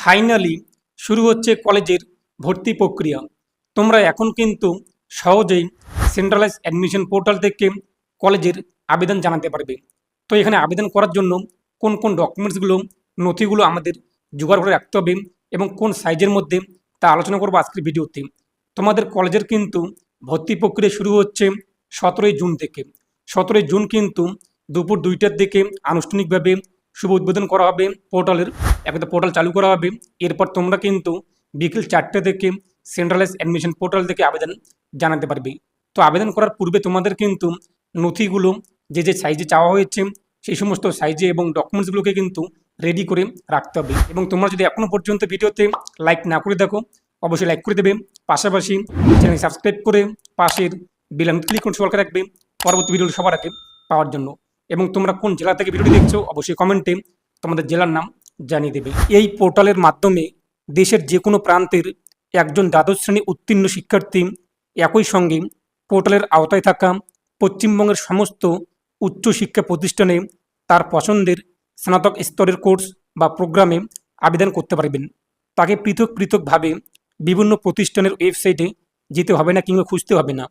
Finally শুরু হচ্ছে কলেজের ভর্তি প্রক্রিয়া। তোমরা এখন কিন্তু সহজেই সেন্ট্রালাইজ অ্যাডমিশন পোর্টাল থেকে কলেজের আবেদন জানাতে পারবে। তো এখানে আবেদন করার জন্য কোন কোন ডকুমেন্টসগুলো নথিগুলো আমাদের জোগাড় করে রাখতে হবে এবং কোন সাইজের মধ্যে তা আলোচনা করব আজকের ভিডিওতে। তোমাদের কলেজের কিন্তু ভর্তি প্রক্রিয়া শুরু হচ্ছে সতেরোই জুন থেকে। সতেরোই জুন কিন্তু দুপুর দুইটার দিকে আনুষ্ঠানিকভাবে শুভ উদ্বোধন করা হবে পোর্টালের। একটা পোর্টাল চালু করা হবে। এরপর তোমরা কিন্তু বিকেল চারটে থেকে সেন্ট্রালাইজ অ্যাডমিশন পোর্টাল থেকে আবেদন জানাতে পারবে। তো আবেদন করার পূর্বে তোমাদের কিন্তু নথিগুলো যে যে সাইজে চাওয়া হয়েছে, সেই সমস্ত সাইজে এবং ডকুমেন্টসগুলোকে কিন্তু রেডি করে রাখতে হবে। এবং তোমরা যদি এখনও পর্যন্ত ভিডিওতে লাইক না করে দেখো অবশ্যই লাইক করে দেবে। পাশাপাশি চ্যানেল সাবস্ক্রাইব করে পাশের বিলাম ক্লিক করে সরকার রাখবে। পরবর্তী ভিডিও সবার আগে পাওয়ার জন্য। এবং তোমরা কোন জেলা থেকে ভিডিওটি দেখছ, অবশ্যই কমেন্টে তোমাদের জেলার নাম জানিয়ে দেবে। এই পোর্টালের মাধ্যমে দেশের যে কোনো প্রান্তের একজন দ্বাদশ শ্রেণি উত্তীর্ণ শিক্ষার্থী একই সঙ্গে পোর্টালের আওতায় থাকা পশ্চিমবঙ্গের সমস্ত উচ্চশিক্ষা প্রতিষ্ঠানে তার পছন্দের স্নাতক স্তরের কোর্স বা প্রোগ্রামে আবেদন করতে পারবেন। তাকে পৃথক পৃথকভাবে বিভিন্ন প্রতিষ্ঠানের ওয়েবসাইটে যেতে হবে না কিংবা খুঁজতে হবে না।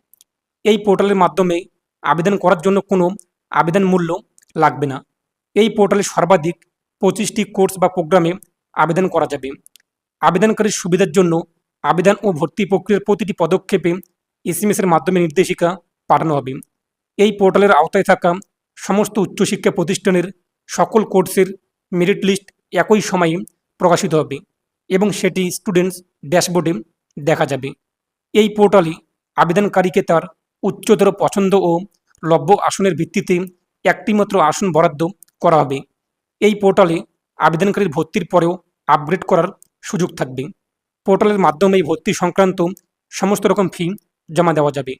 এই পোর্টালের মাধ্যমে আবেদন করার জন্য কোনো আবেদন মূল্য লাগবে না। এই পোর্টালে সর্বাধিক পঁচিশটি কোর্স বা প্রোগ্রামে আবেদন করা যাবে। আবেদনকারীর সুবিধার জন্য আবেদন ও ভর্তি প্রক্রিয়ার প্রতিটি পদক্ষেপে এসএমএসের মাধ্যমে নির্দেশিকা পাঠানো হবে। এই পোর্টালের আওতায় থাকা সমস্ত উচ্চশিক্ষা প্রতিষ্ঠানের সকল কোর্সের মেরিট লিস্ট একই সময়ে প্রকাশিত হবে এবং সেটি স্টুডেন্টস ড্যাশবোর্ডে দেখা যাবে। এই পোর্টালে আবেদনকারীকে তার উচ্চতর পছন্দ ও লভ্য আসনের ভিত্তিতে একটিমাত্র আসন বরাদ্দ করা হবে। এই পোর্টালে আবেদনকারীর ভর্তির পরেও আপগ্রেড করার সুযোগ থাকবে। পোর্টালের মাধ্যমে ভর্তি সংক্রান্ত সমস্ত রকম ফি জমা দেওয়া যাবে।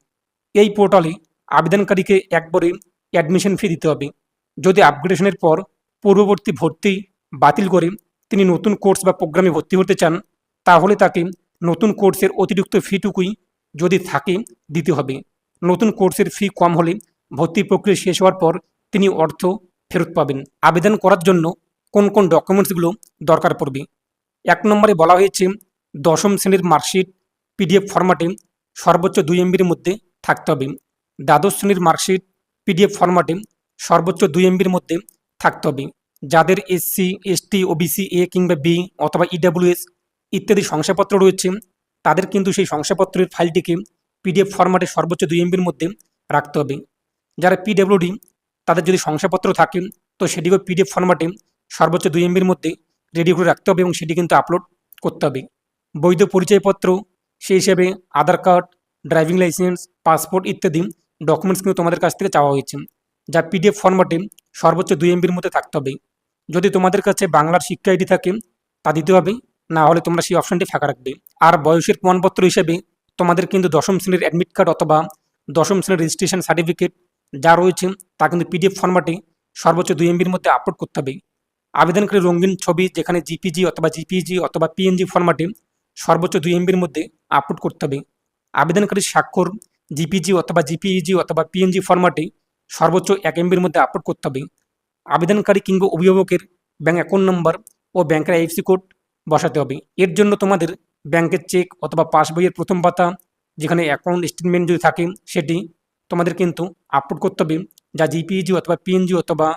এই পোর্টালে আবেদনকারীকে একবারে অ্যাডমিশন ফি দিতে হবে। যদি আপগ্রেডেশনের পর পূর্ববর্তী ভর্তি বাতিল করে তিনি নতুন কোর্স বা প্রোগ্রামে ভর্তি হতে চান, তাহলে তাকে নতুন কোর্সের অতিরিক্ত ফিটুকুই যদি থাকে দিতে হবে। নতুন কোর্সের ফি কম হলে ভর্তি প্রক্রিয়া শেষ হওয়ার পর তিনি অর্থ ফেরত পাবেন। আবেদন করার জন্য কোন কোন ডকুমেন্টসগুলো দরকার পড়বে? এক নম্বরে বলা হয়েছে, দশম শ্রেণির মার্কশিট পিডিএফ ফরম্যাটে সর্বোচ্চ দুই এমবির মধ্যে থাকতে হবে। দ্বাদশ শ্রেণির মার্কশিট পিডিএফ ফরম্যাটে সর্বোচ্চ দুই এমবির মধ্যে থাকতে হবে। যাদের এসসি এসটি ওবিসি, এ কিংবা বি অথবা ইডাব্লিউএস ইত্যাদি শংসাপত্র রয়েছে, তাদের কিন্তু সেই শংসাপত্রের ফাইলটিকে পিডিএফ ফরম্যাটে সর্বোচ্চ দুই এমবির মধ্যে রাখতে হবে। যারা পিডাব্লিউডি তাদের যদি শংসাপত্র থাকে, তো সেটিকেও পিডিএফ ফরম্যাটে সর্বোচ্চ দুই এমবির মধ্যে রেডি করে রাখতে হবে এবং সেটি কিন্তু আপলোড করতে হবে। বৈধ পরিচয়পত্র, সেই হিসেবে Aadhaar card driving licence passport ইত্যাদি ডকুমেন্টস কিন্তু তোমাদের কাছ থেকে চাওয়া হয়েছে, যা পিডিএফ ফরম্যাটে সর্বোচ্চ দুই এমবির মধ্যে থাকতে হবে। যদি তোমাদের কাছে বাংলার শিক্ষা আইডি থাকে, তা দিতে হবে, না হলে তোমরা সেই অপশনটি ফাঁকা রাখবে। আর বয়সের প্রমাণপত্র হিসেবে তোমাদের কিন্তু দশম শ্রেণির অ্যাডমিট কার্ড অথবা দশম শ্রেণির রেজিস্ট্রেশন সার্টিফিকেট যা রয়েছে তা কিন্তু পিডিএফ ফরম্যাটে সর্বোচ্চ দুই এমবির মধ্যে আপলোড করতে হবে। আবেদনকারী রঙিন ছবি যেখানে জিপিজি অথবা জিপিজি অথবা পিএনজি ফরম্যাটে সর্বোচ্চ দুই এমবির মধ্যে আপলোড করতে হবে। আবেদনকারী স্বাক্ষর জিপিজি অথবা জিপিইজি অথবা পিএনজি ফরম্যাটে সর্বোচ্চ এক এমবির মধ্যে আপলোড করতে হবে। আবেদনকারী কিংবা অভিভাবকের ব্যাঙ্ক অ্যাকাউন্ট নম্বর ও ব্যাংকের আইএফসি কোড বসাতে হবে। এর জন্য তোমাদের ব্যাংকের চেক অথবা পাসবইয়ের প্রথম পাতা যেখানে অ্যাকাউন্ট স্টেটমেন্ট যদি থাকে সেটি তোমাদের কিন্তু আপলোড করতে হবে যা জিপিইজি অথবা পিএনজি অথবা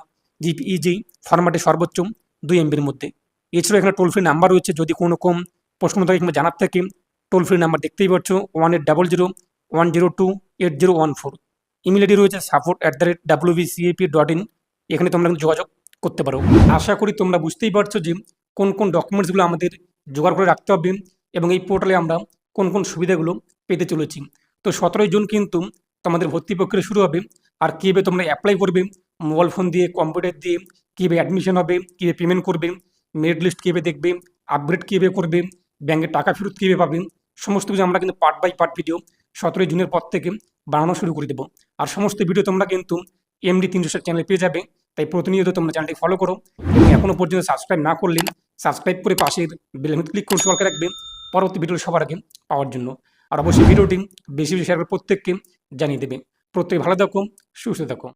জিপিইজি ফরম্যাটে সর্বোচ্চ দুই এমবির মধ্যে। এছাড়াও এখানে টোল ফ্রি নাম্বার রয়েছে। যদি কোনো রকম প্রশ্ন থাকে কিংবা জানার থাকে টোল ফ্রি নাম্বার দেখতেই পাচ্ছ one eight double zero one zero two eight zero one four email ID রয়েছে support at the rate W CAP dot in এখানে তোমরা কিন্তু যোগাযোগ করতে পারো। আশা করি তোমরা বুঝতেই পারছ যে কোন কোন ডকুমেন্টসগুলো আমাদের জোগাড় করে রাখতে হবে এবং এই পোর্টালে আমরা কোন কোন সুবিধাগুলো পেতে চলেছি। তো সতেরোই জুন কিন্তু তোমাদের ভর্তি প্রক্রিয়া শুরু হবে। আর কীভাবে তোমরা অ্যাপ্লাই করবে মোবাইল ফোন দিয়ে কম্পিউটার দিয়ে, কীভাবে অ্যাডমিশন হবে, কীভাবে পেমেন্ট করবে মেরিট লিস্ট কীভাবে দেখবে আপগ্রেড কীভাবে করবে ব্যাংকে টাকা ফেরত কীভাবে পাবে, সমস্ত কিছু আমরা কিন্তু পার্ট বাই পার্ট ভিডিও সতেরোই জুনের পর থেকে বানানো শুরু করে দেবো। আর সমস্ত ভিডিও তোমরা কিন্তু এমডি তিনশো চ্যানেলে পেয়ে যাবে। তাই প্রতিনিয়ত তোমরা চ্যানেলটি ফলো করো। এখনও পর্যন্ত সাবস্ক্রাইব না করলে সাবস্ক্রাইব করে পাশের বেল ক্লিক করে সরকার রাখবে। পরবর্তী ভিডিও সবার আগে পাওয়ার জন্য। আর অবশ্যই ভিডিওটি বেশি বেশি শেয়ার করে প্রত্যেককে। জানিয়ে দেবেন। প্রত্যেকে ভালো থাকুন সুস্থ থাকো